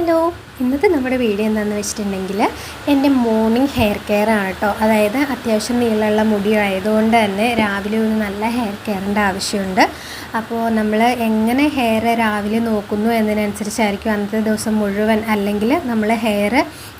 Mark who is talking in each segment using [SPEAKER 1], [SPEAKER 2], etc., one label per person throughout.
[SPEAKER 1] Hello. ഇന്നത്തെ നമ്മുടെ video എന്താണെന്ന് വെച്ചിട്ടുണ്ടെങ്കിൽ എന്റെ മോർണിംഗ് ഹെയർ കെയർ ആണ് കേട്ടോ അതായത് അത്യാവശ്യം നീളമുള്ള മുടി ആയതുകൊണ്ട് തന്നെ രാവിലെ ഒരു നല്ല ഹെയർ കെയറിന്റെ ആവശ്യമുണ്ട്. അപ്പോൾ നമ്മൾ എങ്ങനെ ഹെയർ രാവിലെ നോക്കുന്നു എന്നതിനനുസരിച്ചായിരിക്കും അന്നത്തെ ദിവസം മുഴുവൻ അല്ലെങ്കിൽ നമ്മൾ ഹെയർ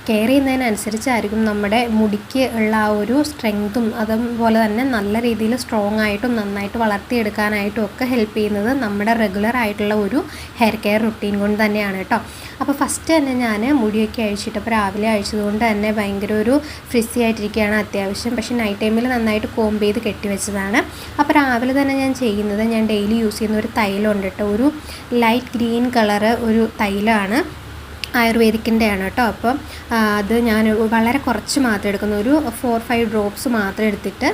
[SPEAKER 1] കെയർ ചെയ്യുന്നതിനനുസരിച്ചായിരിക്കും നമ്മുടെ മുടിക്ക് ഉള്ള ആ ഒരു സ്ട്രെങ്ത്തും അതുപോലെ തന്നെ നല്ല രീതിയിൽ സ്ട്രോങ് ആയിട്ടും നന്നായിട്ട് വളർത്തിയെടുക്കാനായിട്ടും ഒക്കെ ഹെൽപ്പ് ചെയ്യുന്നത് നമ്മുടെ റെഗുലർ ആയിട്ടുള്ള ഒരു ഹെയർ കെയർ റുട്ടീൻ കൊണ്ട് തന്നെയാണ് കേട്ടോ അപ്പോൾ ഫസ്റ്റ് തന്നെ ഞാൻ മുടിയൊക്കെ അഴിച്ചിട്ട് അപ്പോൾ രാവിലെ അഴിച്ചതുകൊണ്ട് തന്നെ ഭയങ്കര ഒരു ഫ്രിസി ആയിട്ടിരിക്കുകയാണ് അത്യാവശ്യം. പക്ഷേ നൈറ്റ് ടൈമിൽ നന്നായിട്ട് കോംബ് ചെയ്ത് കെട്ടിവെച്ചതാണ് അപ്പോൾ രാവിലെ തന്നെ ഞാൻ ചെയ്യുന്നത് ഞാൻ ഡെയിലി യൂസ് ചെയ്യുന്ന ഒരു തൈലമുണ്ട് കേട്ടോ. ഒരു ലൈറ്റ് ഗ്രീൻ കളറ് ഒരു തൈലമാണ്. ആയുർവേദിക്കിന്റെ ആണ് കേട്ടോ. അപ്പം അത് ഞാൻ വളരെ കുറച്ച് മാത്രം എടുക്കുന്നു. ഒരു ഫോർ ഫൈവ് ഡ്രോപ്സ് മാത്രം എടുത്തിട്ട്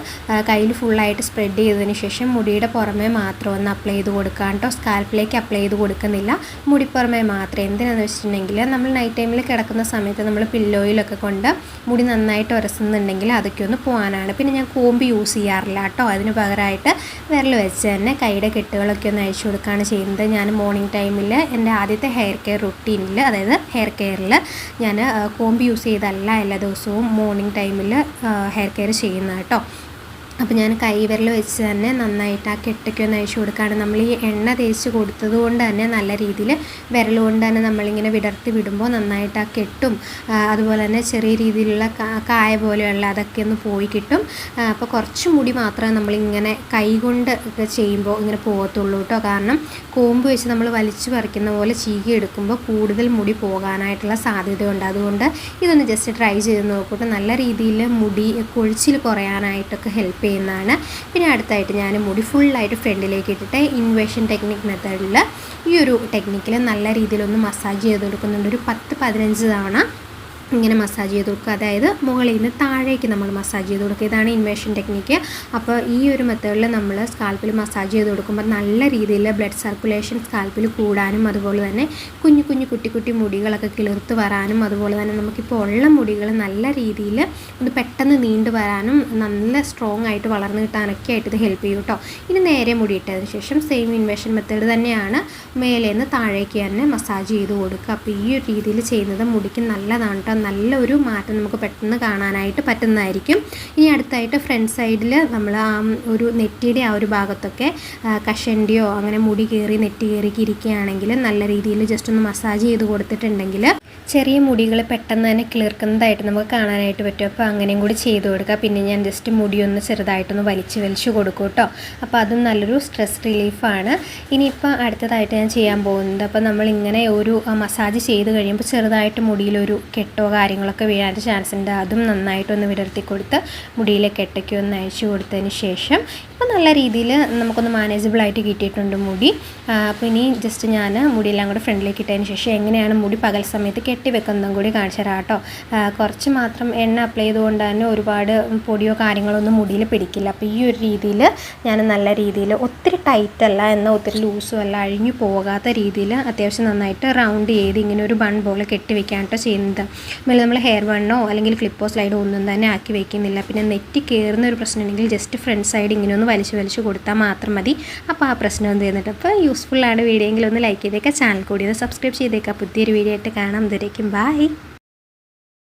[SPEAKER 1] കയ്യിൽ ഫുള്ളായിട്ട് സ്പ്രെഡ് ചെയ്തതിന് ശേഷം മുടിയുടെ പുറമേ മാത്രം ഒന്ന് അപ്ലൈ ചെയ്ത് കൊടുക്കുക കേട്ടോ. സ്കാൽപ്പിലേക്ക് അപ്ലൈ ചെയ്ത് കൊടുക്കുന്നില്ല. മുടി പുറമേ മാത്രം. എന്തിനാണെന്ന് വെച്ചിട്ടുണ്ടെങ്കിൽ നമ്മൾ നൈറ്റ് ടൈമിൽ കിടക്കുന്ന സമയത്ത് നമ്മൾ പില്ലോയിലൊക്കെ കൊണ്ട് മുടി നന്നായിട്ട് ഉരസുന്നുണ്ടെങ്കിൽ അതൊക്കെ ഒന്ന് പോകാനാണ് പിന്നെ ഞാൻ കോമ്പ് യൂസ് ചെയ്യാറില്ല കേട്ടോ. അതിന് പകരമായിട്ട് വിരൽ വെച്ച് തന്നെ കൈയുടെ കെട്ടുകളൊക്കെ ഒന്ന് അഴിച്ചു കൊടുക്കുകയാണ് ചെയ്യുന്നത്. ഞാൻ മോർണിംഗ് ടൈമിൽ എന്റെ ആദ്യത്തെ ഹെയർ കെയർ റുട്ടീനിൽ അതായത് ഹെയർ കെയറിൽ ഞാൻ കോമ്പ് യൂസ് ചെയ്തല്ല എല്ലാ ദിവസവും മോർണിംഗ് ടൈമിൽ ഹെയർ കെയർ ചെയ്യുന്നത് കേട്ടോ. അപ്പോൾ ഞാൻ കൈവിരൽ വെച്ച് തന്നെ നന്നായിട്ട് ആ കെട്ടയ്ക്ക് ഒന്ന് അഴിച്ചു കൊടുക്കുകയാണ് നമ്മൾ ഈ എണ്ണ തേച്ച് കൊടുത്തത് കൊണ്ട് തന്നെ നല്ല രീതിയിൽ വിരൽ കൊണ്ട് തന്നെ നമ്മളിങ്ങനെ വിടർത്തി വിടുമ്പോൾ നന്നായിട്ട് ആ കെട്ടും. അതുപോലെ തന്നെ ചെറിയ രീതിയിലുള്ള കായ പോലെയുള്ള അതൊക്കെ ഒന്ന് പോയി കിട്ടും. അപ്പോൾ കുറച്ച് മുടി മാത്രമേ നമ്മളിങ്ങനെ കൈ കൊണ്ട് ചെയ്യുമ്പോൾ ഇങ്ങനെ പോകത്തുള്ളൂ കേട്ടോ കാരണം കോമ്പ് വെച്ച് നമ്മൾ വലിച്ചു പറിക്കുന്ന പോലെ ചീകി എടുക്കുമ്പോൾ കൂടുതൽ മുടി പോകാനായിട്ടുള്ള സാധ്യതയുണ്ട്. അതുകൊണ്ട് ഇതൊന്ന് ജസ്റ്റ് ട്രൈ ചെയ്ത് നോക്കിയിട്ട് നല്ല രീതിയിൽ മുടി കൊഴിച്ചിൽ കുറയാനായിട്ടൊക്കെ ഹെൽപ്പ് ചെയ്യുന്നതാണ്. പിന്നെ അടുത്തായിട്ട് ഞാൻ മുടി ഫുള്ളായിട്ട് ഫ്രണ്ടിലേക്ക് ഇട്ടിട്ട് ഇൻവേഷൻ ടെക്നിക് മെത്തേഡിൽ ഈ ഒരു ടെക്നിക്കിൽ നല്ല രീതിയിലൊന്ന് മസാജ് ചെയ്ത് കൊടുക്കുന്നുണ്ട്. ഒരു പത്ത് പതിനഞ്ച് തവണ ഇങ്ങനെ മസാജ് ചെയ്ത് കൊടുക്കുക. അതായത് മുകളിൽ നിന്ന് താഴേക്ക് നമ്മൾ മസാജ് ചെയ്ത് കൊടുക്കുക. ഇതാണ് ഇൻവേഷൻ ടെക്നിക്ക് അപ്പോൾ ഈ ഒരു മെത്തേഡിൽ നമ്മൾ സ്കാൽപ്പിൽ മസാജ് ചെയ്ത് കൊടുക്കുമ്പോൾ നല്ല രീതിയിൽ ബ്ലഡ് സർക്കുലേഷൻ സ്കാൽപ്പിൽ കൂടാനും അതുപോലെ തന്നെ കുഞ്ഞു കുഞ്ഞു കുട്ടി കുട്ടി മുടികളൊക്കെ കിളിർത്ത് വരാനും അതുപോലെ തന്നെ നമുക്കിപ്പോൾ ഉള്ള മുടികൾ നല്ല രീതിയിൽ ഒന്ന് പെട്ടെന്ന് നീണ്ടു വരാനും നല്ല സ്ട്രോങ് ആയിട്ട് വളർന്നു കിട്ടാനൊക്കെ ആയിട്ട് ഇത് ഹെൽപ്പ് ചെയ്യും കേട്ടോ ഇനി നേരെ മുടിയിട്ടതിന് ശേഷം സെയിം ഇൻവേഷൻ മെത്തേഡ് തന്നെയാണ് മേലേന്ന് താഴേക്ക് തന്നെ മസാജ് ചെയ്ത് കൊടുക്കുക. അപ്പോൾ ഈ ഒരു രീതിയിൽ ചെയ്യുന്നത് മുടിക്ക് നല്ലതാണ് കേട്ടോ നല്ലൊരു മാറ്റം നമുക്ക് പെട്ടെന്ന് കാണാനായിട്ട് പറ്റുന്നതായിരിക്കും. ഇനി അടുത്തായിട്ട് ഫ്രണ്ട് സൈഡിൽ നമ്മൾ ആ ഒരു നെറ്റിയുടെ ആ ഒരു ഭാഗത്തൊക്കെ കഷണ്ടിയോ അങ്ങനെ മുടി കയറി നെറ്റി കയറിക്ക് ഇരിക്കുകയാണെങ്കിൽ നല്ല രീതിയിൽ ജസ്റ്റ് ഒന്ന് മസാജ് ചെയ്ത് കൊടുത്തിട്ടുണ്ടെങ്കിൽ ചെറിയ മുടികൾ പെട്ടെന്ന് തന്നെ കിളിർക്കുന്നതായിട്ട് നമുക്ക് കാണാനായിട്ട് പറ്റും. അപ്പോൾ അങ്ങനെയും കൂടി ചെയ്ത് കൊടുക്കുക പിന്നെ ഞാൻ ജസ്റ്റ് മുടിയൊന്ന് ചെറുതായിട്ടൊന്ന് വലിച്ച് വലിച്ച് കൊടുക്കും കേട്ടോ. അപ്പോൾ അതും നല്ലൊരു സ്ട്രെസ് റിലീഫാണ് ഇനിയിപ്പോൾ അടുത്തതായിട്ട് ഞാൻ ചെയ്യാൻ പോകുന്നത് അപ്പോൾ നമ്മളിങ്ങനെ ഒരു മസാജ് ചെയ്ത് കഴിയുമ്പോൾ ചെറുതായിട്ട് മുടിയിലൊരു കെട്ടോ കാര്യങ്ങളൊക്കെ വീഴാൻ ചാൻസ് ഉണ്ട് അതും നന്നായിട്ടൊന്ന് വിടർത്തി കൊടുത്ത് മുടിയിലെ കെട്ടയ്ക്ക് ഒന്ന് അയച്ചു കൊടുത്തതിന് ശേഷം ഇപ്പോൾ നല്ല രീതിയിൽ നമുക്കൊന്ന് മാനേജബിളായിട്ട് കിട്ടിയിട്ടുണ്ട് മുടി. അപ്പോൾ ഇനി ജസ്റ്റ് ഞാൻ മുടിയെല്ലാം കൂടെ ഫ്രണ്ടിലേക്ക് ഇട്ടതിന് ശേഷം എങ്ങനെയാണ് മുടി പകൽ സമയത്ത് കെട്ടി വെക്കുന്നതും കൂടി കാണിച്ചു തരാം കേട്ടോ. കുറച്ച് മാത്രം എണ്ണ അപ്ലൈ ചെയ്തുകൊണ്ട് തന്നെ ഒരുപാട് പൊടിയോ കാര്യങ്ങളൊന്നും മുടിയിൽ പിടിക്കില്ല. അപ്പോൾ ഈ ഒരു രീതിയിൽ ഞാൻ നല്ല രീതിയിൽ ഒത്തിരി ടൈറ്റല്ല എന്നാൽ ഒത്തിരി ലൂസും അല്ല അഴിഞ്ഞു പോകാത്ത രീതിയിൽ അത്യാവശ്യം നന്നായിട്ട് റൗണ്ട് ചെയ്ത് ഇങ്ങനെ ഒരു ബൺ പോലെ കെട്ടി വെക്കാൻ കേട്ടോ ചെയ്യുന്നത് മേലെ നമ്മൾ ഹെയർ ബണ്ണോ അല്ലെങ്കിൽ ഫ്ലിപ്പോ സ്ലൈഡോ ഒന്നും തന്നെ ആക്കി വെക്കുന്നില്ല. പിന്നെ നെറ്റി കയറുന്ന ഒരു പ്രശ്നമുണ്ടെങ്കിൽ ജസ്റ്റ് ഫ്രണ്ട് സൈഡ് ഇങ്ങനെ ഒന്ന് വലിച്ചു വലിച്ചു കൊടുത്താൽ മാത്രം മതി. അപ്പോൾ ആ പ്രശ്നം എന്ത് ചെയ്യുന്നുണ്ട്? അപ്പോൾ യൂസ്ഫുള്ളാണ് വീഡിയോ എങ്കിലും ഒന്ന് ലൈക്ക് ചെയ്തേക്കാം ചാനൽ കൂടി ഒന്ന് സബ്സ്ക്രൈബ് ചെയ്തേക്കാം. പുതിയൊരു വീഡിയോ ആയിട്ട് കാണാം. ഇതുവരേക്കും ബായ്